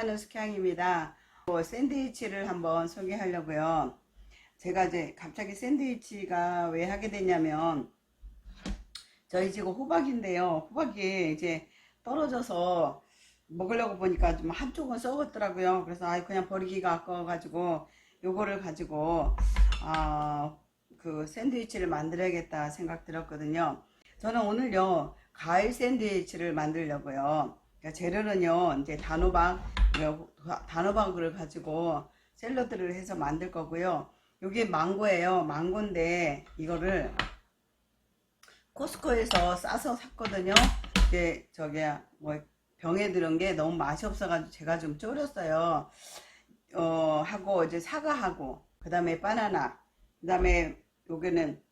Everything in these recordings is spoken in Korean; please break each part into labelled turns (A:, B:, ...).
A: 사랑하는 숙향입니다. 뭐 샌드위치를 한번 소개하려고요. 제가 이제 갑자기 샌드위치가 왜 하게 됐냐면 저희 지금 호박인데요. 호박이 이제 떨어져서 먹으려고 보니까 좀 한쪽은 썩었더라고요. 그래서 아 그냥 버리기가 아까워가지고 요거를 가지고 아그 샌드위치를 만들어야겠다 생각 들었거든요. 저는 오늘요 과일 샌드위치를 만들려고요. 그러니까 재료는요 이제 단호박 단호박을 가지고 샐러드를 해서 만들 거고요. 이게 망고예요. 망고인데 이거를 코스코에서 싸서 샀거든요. 이게 저기 뭐 병에 들은 게 너무 맛이 없어가지고 제가 좀 졸였어요. 어 하고 이제 사과하고 그 다음에 바나나 그 다음에 여기는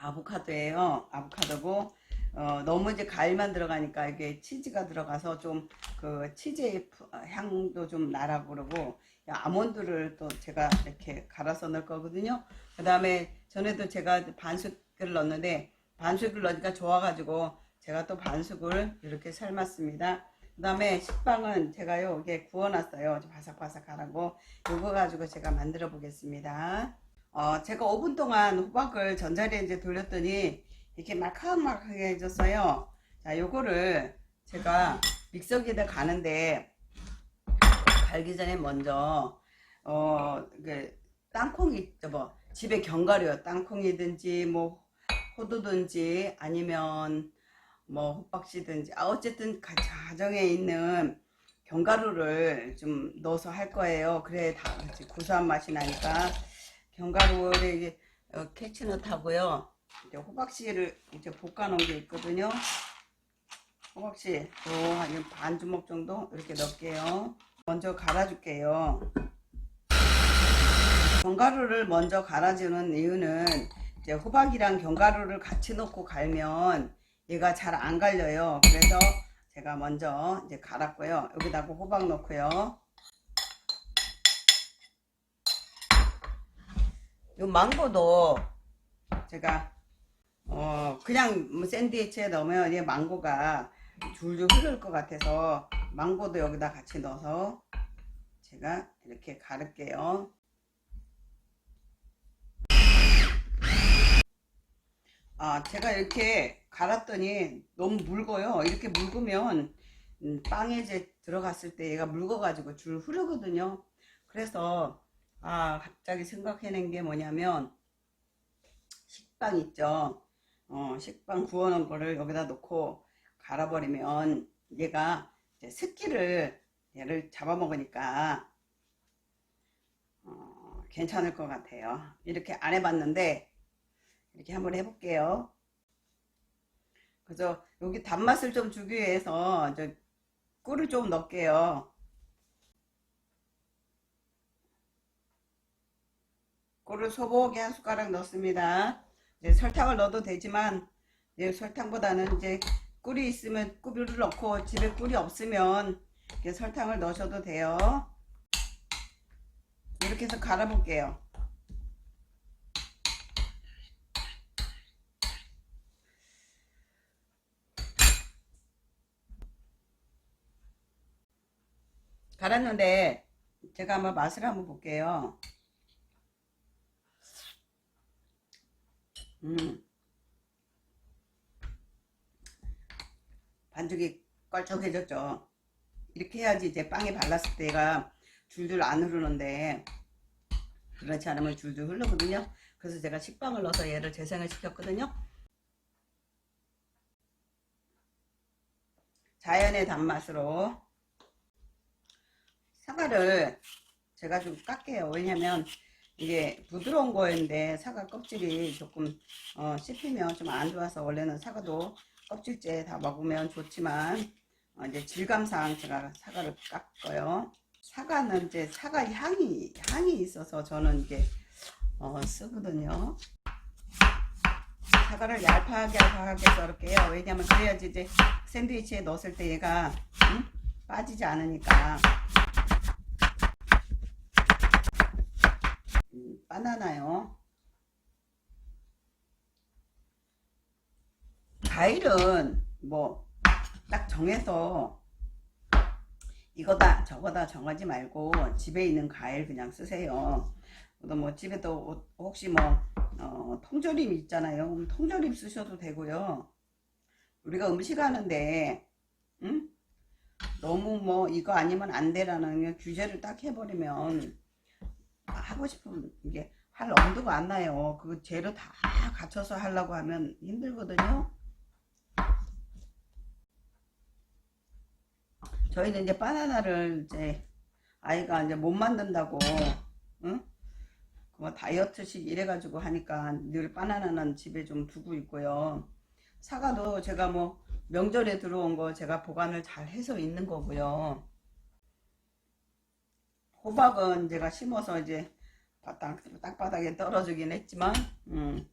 A: 아보카도예요. 아보카도고 어, 너무 이제 과일만 들어가니까 이게 치즈가 들어가서 좀 그 치즈의 푸- 향도 좀 나라고 그러고 아몬드를 또 제가 이렇게 갈아서 넣을 거거든요. 그 다음에 전에도 제가 반숙을 넣었는데 반숙을 넣으니까 좋아가지고 제가 또 반숙을 이렇게 삶았습니다. 그 다음에 식빵은 제가요 이게 구워놨어요. 바삭바삭하라고 요거 가지고 제가 만들어 보겠습니다. 어, 제가 5분 동안 호박을 전자레인지에 돌렸더니 이렇게 말캉말캉하게 해졌어요. 자, 요거를 제가 믹서기에다 가는데 갈기 전에 먼저 어, 그 땅콩이 뭐 집에 견과류 땅콩이든지 뭐 호두든지 아니면 뭐 호박씨든지 아 어쨌든 가- 가정에 있는 견과류를 좀 넣어서 할 거예요. 그래 다 같이 고소한 맛이 나니까 견과류를 어, 캐치넛하고요. 이제 호박씨를 이제 볶아 놓은 게 있거든요. 호박씨 또한 주먹 정도 이렇게 넣을게요. 먼저 갈아줄게요. 견과류를 먼저 갈아주는 이유는 이제 호박이랑 견과류를 같이 넣고 갈면 얘가 잘 안 갈려요. 그래서 제가 먼저 이제 갈았고요. 여기다가 호박 넣고요. 요 망고도 제가 어 그냥 뭐 샌드위치에 넣으면 이 망고가 줄줄 흐를 것 같아서 망고도 여기다 같이 넣어서 제가 이렇게 갈을게요. 아 제가 이렇게 갈았더니 너무 묽어요. 이렇게 묽으면 음, 빵에 이제 들어갔을 때 얘가 묽어가지고 줄 흐르거든요. 그래서 아 갑자기 생각해낸 게 뭐냐면 식빵 있죠. 어, 식빵 구워놓은 거를 여기다 놓고 갈아버리면 얘가 습기를 얘를 잡아먹으니까 어, 괜찮을 것 같아요. 이렇게 안 해봤는데 이렇게 한번 해볼게요. 그래서 여기 단맛을 좀 주기 위해서 저 꿀을 좀 넣을게요. 꿀을 소복에 한 숟가락 넣습니다. 이제 설탕을 넣어도 되지만 이제 설탕보다는 이제 꿀이 있으면 꿀을 넣고 집에 꿀이 없으면 이렇게 설탕을 넣으셔도 돼요. 이렇게 해서 갈아 볼게요. 갈았는데 제가 한번 맛을 한번 볼게요. 음. 반죽이 껄쩍해졌죠. 이렇게 해야지 이제 빵에 발랐을 때가 줄줄 안 흐르는데 그렇지 않으면 줄줄 흐르거든요. 그래서 제가 식빵을 넣어서 얘를 재생을 시켰거든요. 자연의 단맛으로 사과를 제가 좀 깎게요. 왜냐면 이게 부드러운 거인데 사과 껍질이 조금 어, 씹히면 좀 안 좋아서 원래는 사과도 껍질째 다 먹으면 좋지만 어, 이제 질감상 제가 사과를 깎고요. 사과는 이제 사과 향이 향이 있어서 저는 이게 어, 쓰거든요. 사과를 얄팍하게 얄팍하게 썰을게요. 왜냐면 그래야지 이제 샌드위치에 넣었을 때 얘가 응? 빠지지 않으니까. 음, 바나나요. 과일은 뭐 딱 정해서 이거다 저거다 정하지 말고 집에 있는 과일 그냥 쓰세요. 또뭐 집에도 혹시 뭐 어, 통조림 있잖아요. 통조림 쓰셔도 되고요. 우리가 음식 하는데 응? 너무 뭐 이거 아니면 안 돼라는 규제를 딱 해버리면 하고 싶은 이게 할 엄두가 안 나요. 그 재료 다 갖춰서 하려고 하면 힘들거든요. 저희는 이제 바나나를 이제 아이가 이제 못 만든다고 응? 뭐 다이어트식 이래가지고 하니까 늘 바나나는 집에 좀 두고 있고요. 사과도 제가 뭐 명절에 들어온 거 제가 보관을 잘 해서 있는 거고요. 호박은 제가 심어서 이제 바닥, 땅바닥에 떨어지긴 했지만, 음.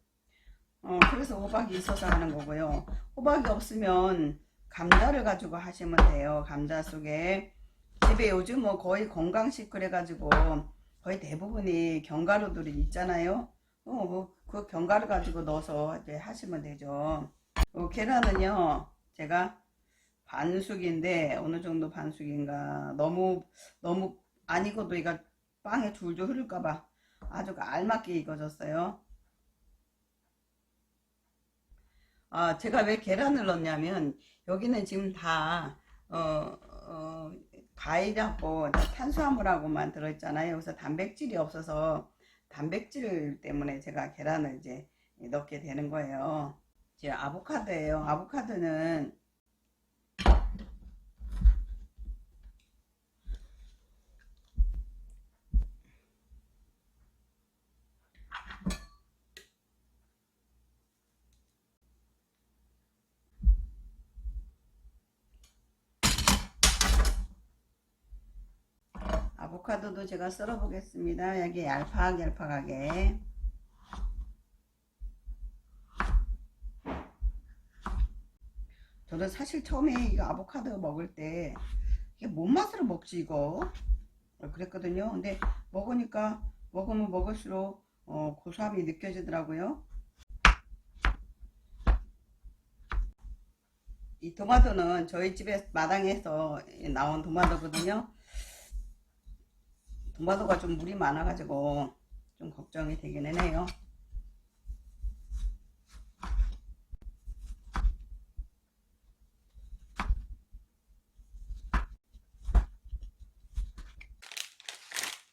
A: 어, 그래서 호박이 있어서 하는 거고요. 호박이 없으면 감자를 가지고 하시면 돼요. 감자 속에. 집에 요즘 뭐 거의 건강식 그래 가지고 거의 대부분이 견과류들이 있잖아요. 어, 뭐, 그 견과류 가지고 넣어서 이제 하시면 되죠. 어, 계란은요, 제가 반숙인데, 어느 정도 반숙인가. 너무, 너무 안 익어도 이거 빵에 줄줄 흐를까봐 아주 알맞게 익어졌어요. 아, 제가 왜 계란을 넣냐면, 여기는 지금 다, 어, 어, 과일하고 탄수화물하고만 들어있잖아요. 그래서 단백질이 없어서 단백질 때문에 제가 계란을 이제 넣게 되는 거예요. 이제 아보카도예요. 아보카도는 아보카도도 제가 썰어 보겠습니다. 여기 얄팍얄팍하게. 저는 사실 처음에 이거 아보카도 먹을 때 이게 뭔 맛으로 먹지 이거 그랬거든요. 근데 먹으니까 먹으면 먹을수록 어, 고소함이 느껴지더라고요. 이 토마토는 저희 집에 마당에서 나온 토마토거든요. 토마토가 좀 물이 많아가지고 좀 걱정이 되기는 해요.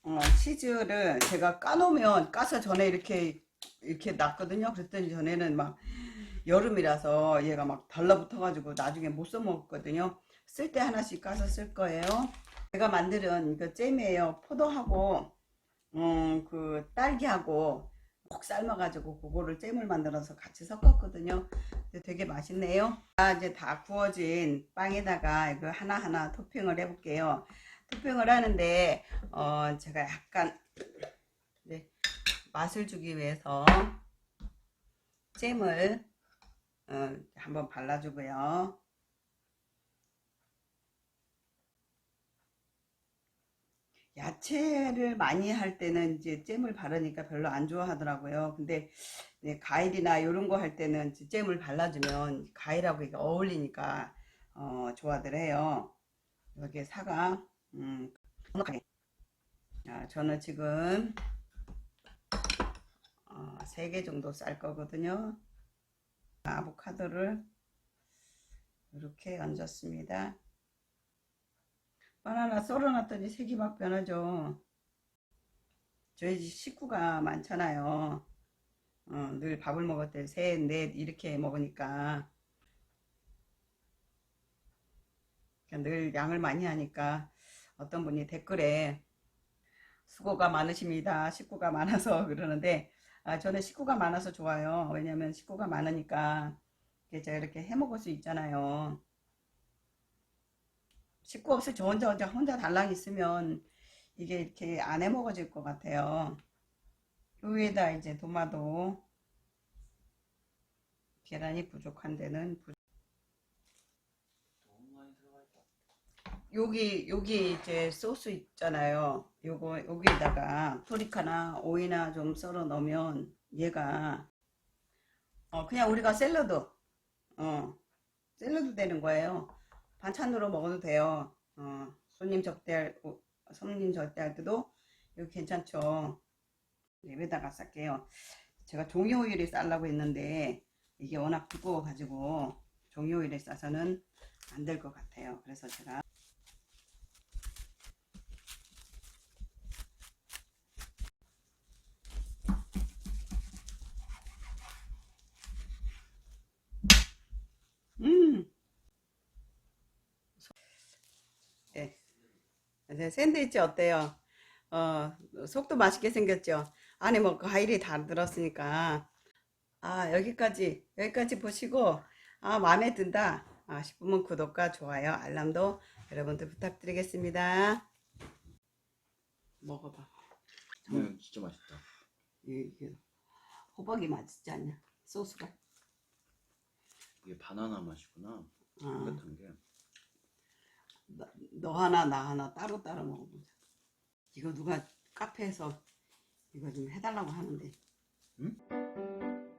A: 어, 치즈를 제가 까놓으면 까서 전에 이렇게 이렇게 놨거든요. 그랬더니 전에는 막 여름이라서 얘가 막 달라붙어가지고 나중에 못 써먹었거든요. 쓸 때 하나씩 까서 쓸 거예요. 제가 만드는 그 잼이에요. 포도하고 음, 그 딸기하고 꼭 삶아가지고 그거를 잼을 만들어서 같이 섞었거든요. 되게 맛있네요. 아, 이제 다 구워진 빵에다가 이거 하나하나 토핑을 해볼게요. 토핑을 하는데 어, 제가 약간 네, 맛을 주기 위해서 잼을 어, 한번 발라주고요. 야채를 많이 할 때는 이제 잼을 바르니까 별로 안 좋아하더라고요. 근데 네, 과일이나 이런 거 할 때는 잼을 발라주면 과일하고 이게 어울리니까 어, 좋아들 해요. 여기에 사과, 음. 자, 저는 지금 어, 3개 정도 쌀 거거든요. 아보카도를 이렇게 얹었습니다. 바나나 썰어놨더니 색이 막 변하죠. 저희 집 식구가 많잖아요. 어, 늘 밥을 먹을 때 셋, 넷 이렇게 먹으니까 그러니까 늘 양을 많이 하니까 어떤 분이 댓글에 수고가 많으십니다. 식구가 많아서 그러는데 아, 저는 식구가 많아서 좋아요. 왜냐면 식구가 많으니까 제가 이렇게 해 먹을 수 있잖아요. 식구 없이 저 혼자 혼자 혼자 달랑 있으면 이게 이렇게 안 해 먹어질 것 같아요. 위에다 이제 도마도 계란이 부족한 데는 부... 여기 여기 이제 소스 있잖아요. 요거 여기에다가 토리카나 오이나 좀 썰어 넣으면 얘가 어 그냥 우리가 샐러드 어 샐러드 되는 거예요. 반찬으로 먹어도 돼요. 어, 손님 접대할 어, 손님 접대할 때도 이거 괜찮죠. 입에다가 쌀게요. 제가 종이 호일에 쌀라고 했는데 이게 워낙 두꺼워 가지고 종이 호일에 싸서는 안 될 것 같아요. 그래서 제가 음. 네. 네, 샌드위치 어때요? 어, 속도 맛있게 생겼죠? 안에 뭐 과일이 다 들었으니까. 아, 여기까지, 여기까지 보시고, 아, 마음에 든다. 아, 싶으면 구독과 좋아요, 알람도 여러분들 부탁드리겠습니다. 먹어봐.
B: 음, 진짜 맛있다.
A: 이게 호박이 맛있지 않냐? 소스가.
B: 이게 바나나 맛이구나.
A: 어,
B: 같은 게.
A: 너, 너 하나, 나 하나 따로 따로 먹어보자. 이거 누가 카페에서 이거 좀 해달라고 하는데.
B: 응?